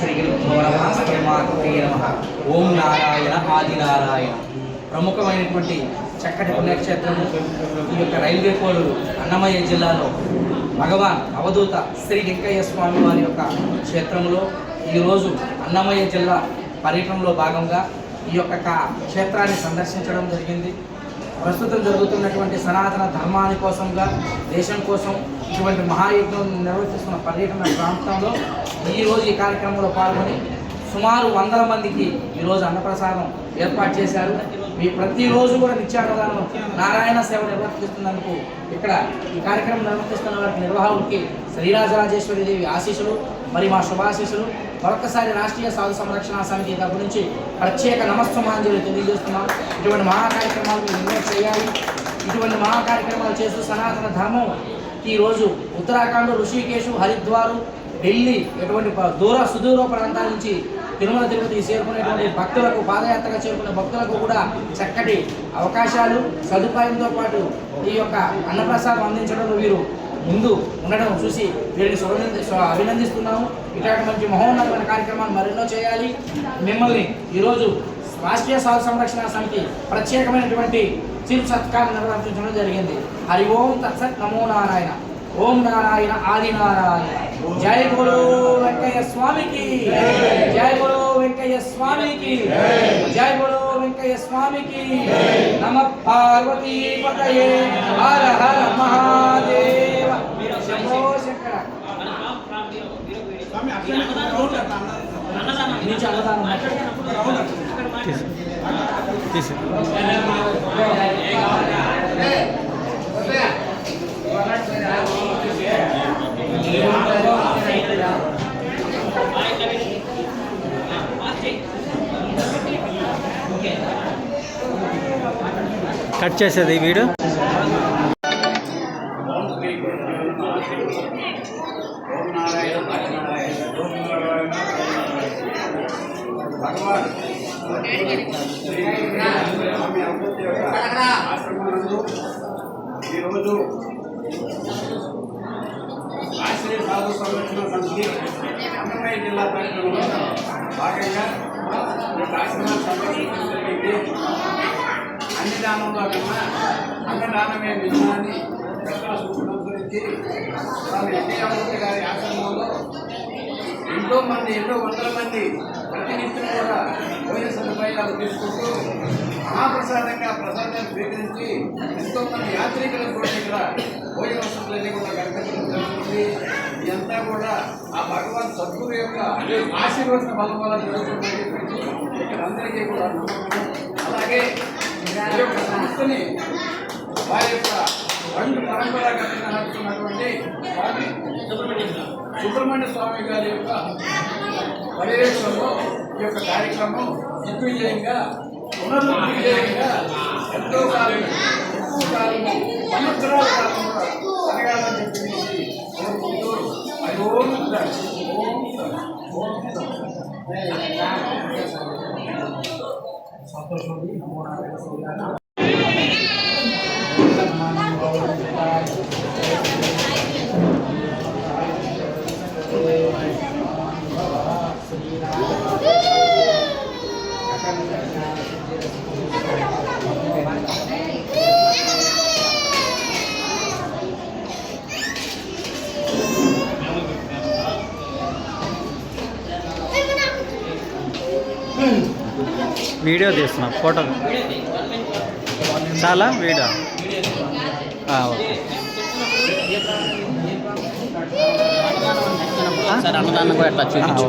శ్రీ గురుభ్యో నమ. ఓం నారాయణ ఆది నారాయణ ప్రముఖమైనటువంటి చక్కటి పుణ్యక్షేత్రము ఈ యొక్క రైల్వే కోడూరు అన్నమయ్య జిల్లాలో. భగవాన్ అవధూత శ్రీ వెంకయ్య స్వామి వారి యొక్క క్షేత్రంలో ఈరోజు అన్నమయ్య జిల్లా పర్యటనలో భాగంగా ఈ యొక్క క్షేత్రాన్ని సందర్శించడం జరిగింది. ప్రస్తుతం జరుగుతున్నటువంటి సనాతన ధర్మాని కోసంగా దేశం కోసం ఇటువంటి మహాయజ్ఞం నిర్వహిస్తున్న పర్యటన ప్రాంతంలో ఈరోజు ఈ కార్యక్రమంలో పాల్గొని సుమారు వందల మందికి ఈరోజు అన్నప్రసాదం ఏర్పాటు చేశారు. మీ ప్రతిరోజు కూడా నిత్యాన్నదానం నారాయణ సేవ నిర్వర్తిస్తున్నందుకు ఇక్కడ ఈ కార్యక్రమం నిర్వర్తిస్తున్న వారికి నిర్వాహకుడికి శ్రీరాజరాజేశ్వరి దేవి ఆశీస్సులు మరి మా శుభాశీస్సులు. మరొకసారి రాష్ట్రీయ సాధు సంరక్షణ సమితి తరపు నుంచి ప్రత్యేక నమస్తమాంజలి తెలియజేస్తున్నాం. ఇటువంటి మహా కార్యక్రమాలు మీరు ఎన్నో చేయాలి. ఇటువంటి మహా కార్యక్రమాలు చేస్తూ సనాతన ధర్మం ఈరోజు ఉత్తరాఖండ్ ఋషికేశు హరిద్వారు ఢిల్లీ ఎటువంటి ప- దూర సుదూర ప్రాంతాల నుంచి తిరుమల తిరుపతి చేరుకునేటువంటి భక్తులకు పాదయాత్రగా చేరుకునే భక్తులకు కూడా చక్కటి అవకాశాలు సదుపాయంతో పాటు ఈ యొక్క అన్నప్రసాదం అందించడంలో వీరు ముందు ఉండడం చూసి వీరిని సుభినంది- అభినందిస్తున్నాము. ఇట్లాంటి మంచి మహోన్నతమైన కార్యక్రమాలు మరెన్నో చేయాలి. మిమ్మల్ని ఈరోజు రాష్ట్రీయ సాధు సంరక్షణ సమితి ప్రత్యేకమైనటువంటి చిరు సత్కారం నిర్వర్తించడం జరిగింది. హరి ఓం తత్సత్ నమో నారాయణ. ఓం నారాయణ ఆది నారాయణ జై గురు వెంకయ్య స్వామికి. జై గురు వెంకయ్య స్వామికి. జై గురు వెంకయ్య స్వామికి. నమ పార్వతీ పతయే. నుంచి అన్నదానం కట్ చేసేది ఈ భగవాన్ స్వామి అమృత యొక్క ఆశ్రమంలో ఈరోజు ఆశ్రయ సాధు సంరక్షణ సమితి అన్నమయ్య జిల్లా పర్యటనలో భాగంగా ఈ ఆశ్రమాన్ని సందర్శించడం జరిగింది అన్నదానంలో కన్నా అన్నదానమే విధానాన్ని గురించి స్వామి వెంకయ్యమూర్తి గారి ఆశ్రమంలో ఎంతో మంది ఎన్నో వందల మంది ప్రతినిత్యం కూడా పోయిన సదుపాయాలు తీసుకుంటూ మహాప్రసాదంగా ప్రసాదాన్ని స్వీకరించి ఎంతో మంది యాత్రికులకు కూడా ఇక్కడ భోజన వసతులన్నీ కూడా కల్పించడం జరుగుతుంది. ఇదంతా కూడా ఆ భగవాన్ సద్గురు యొక్క ఆశీర్వచన బలం వల్ల జరుగుతుందని ఇక్కడ అందరికీ కూడా నమ్మకం అలాగే వారి యొక్క సంస్థని వారి యొక్క రెండు పరంపరాగతంగా నడుస్తున్నటువంటి స్వామి సుబ్రహ్మణ్య స్వామి గారి యొక్క పర్యవేక్షణలో ఈ యొక్క కార్యక్రమం దిగ్విజయంగా పునర్విజయంగా ఎంతో కాలం ఎక్కువ కాలం సంవత్సరాల కాలం కూడా జరగాలని చెప్పేసి కోరుకుంటూ అది ఓం దట్, ఓం దట్, ఓం దట్. సంతోషం వీడియో తీస్తున్నా ఫోటో. చాలా వీడియో. ఆ, ఓకే. సార్ అన్నదానం కూడా ఎట్లా చూపించు.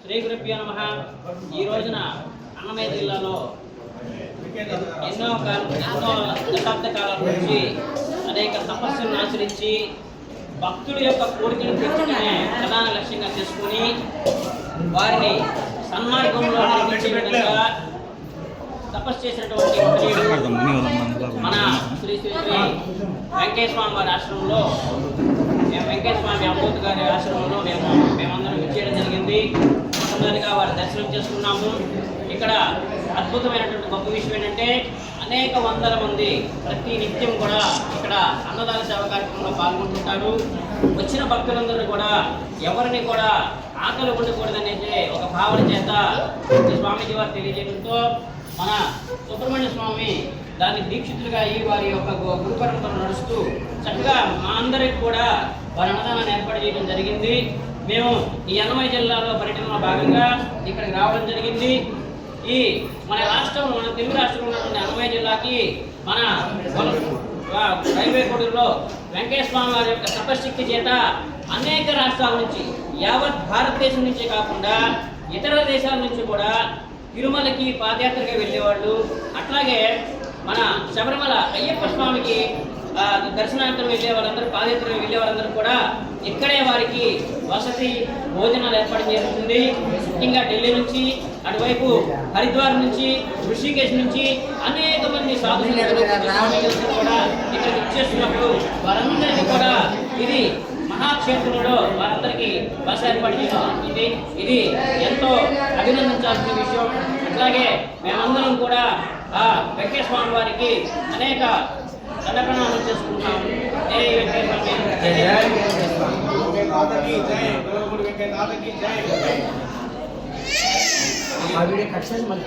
శ్రీ గురుభ్యో నమ. ఈ రోజున అన్నమయ్య జిల్లాలో ఎన్నో కాలం ఎన్నో దశాబ్ద కాలం నుంచి అనేక తపస్సులను ఆచరించి భక్తుల యొక్క కోరికలు తీర్చడమే ప్రధాన లక్ష్యంగా చేసుకుని వారిని సన్మార్గంలో నడిపించే విధంగా తపస్సు చేసినటువంటి మన శ్రీ శ్రీ శ్రీ వెంకటేశ్వర స్వామి వారి ఆశ్రమంలో మేము వెంకటేశ్వర స్వామి అమృత్ గారి ఆశ్రమంలో మేము మేమందరం విచ్చేయడం జరిగింది. మొట్టమొదటిగా వారి దర్శనం చేసుకున్నాము. ఇక్కడ అద్భుతమైనటువంటి గొప్ప విషయం ఏంటంటే అనేక వందల మంది ప్రతి నిత్యం కూడా ఇక్కడ అన్నదాన సేవ కార్యక్రమంలో పాల్గొంటుంటారు. వచ్చిన భక్తులందరూ కూడా ఎవరిని కూడా ఆకలి ఉండకూడదనేది ఒక భావన చేత ఈ స్వామీజీ వారు తెలియజేయడంతో మన సుబ్రహ్మణ్య స్వామి దాన్ని దీక్షితులుగా అయ్యి వారి యొక్క గు- గురు పరంపర నడుస్తూ చక్కగా మా అందరికి కూడా వారి అన్నదానాన్ని ఏర్పాటు చేయడం జరిగింది. మేము ఈ అన్నమయ్య జిల్లాలో పర్యటనలో భాగంగా ఇక్కడికి రావడం జరిగింది. ఈ మన రాష్ట్రం మన తెలుగు రాష్ట్రంలో ఉన్నటువంటి అన్నమయ్య జిల్లాకి మన రైల్వే కోడూరులో వెంకటేశ్వర స్వామి వారి యొక్క తపశక్తి చేత అనేక రాష్ట్రాల నుంచి యావత్ భారతదేశం నుంచే కాకుండా ఇతర దేశాల నుంచి కూడా తిరుమలకి పాదయాత్రగా వెళ్ళేవాళ్ళు. అట్లాగే మన శబరిమల అయ్యప్ప స్వామికి దర్శనార్థం వెళ్ళే వాళ్ళందరూ పాదయాత్ర వెళ్ళే వాళ్ళందరూ కూడా ఇక్కడే వారికి వసతి భోజనాలు ఏర్పాటు జరుగుతుంది ముఖ్యంగా ఢిల్లీ నుంచి అటువైపు హరిద్వార్ నుంచి ఋషికేశ్ నుంచి అనేక మంది సాధు సంతులు, స్వామిలందరూ కూడా ఇక్కడ ఇచ్చేస్తున్నప్పుడు వారందరికీ కూడా ఇది మహాక్షేత్రంలో వారందరికీ బస ఏర్పాటు చేయడం ఇది ఎంతో అభినందించాల్సిన విషయం. అట్లాగే మేమందరం కూడా ఆ వెంకటేశ్వర స్వామి వారికి అనేక దండప్రణామం స్వామి. జయ జయ వెంకటేశ్వర స్వామి. మాతకి జై గౌరవ వెంకటనాథకి జై ఆ వీడియో కట్ చేసి మళ్ళీ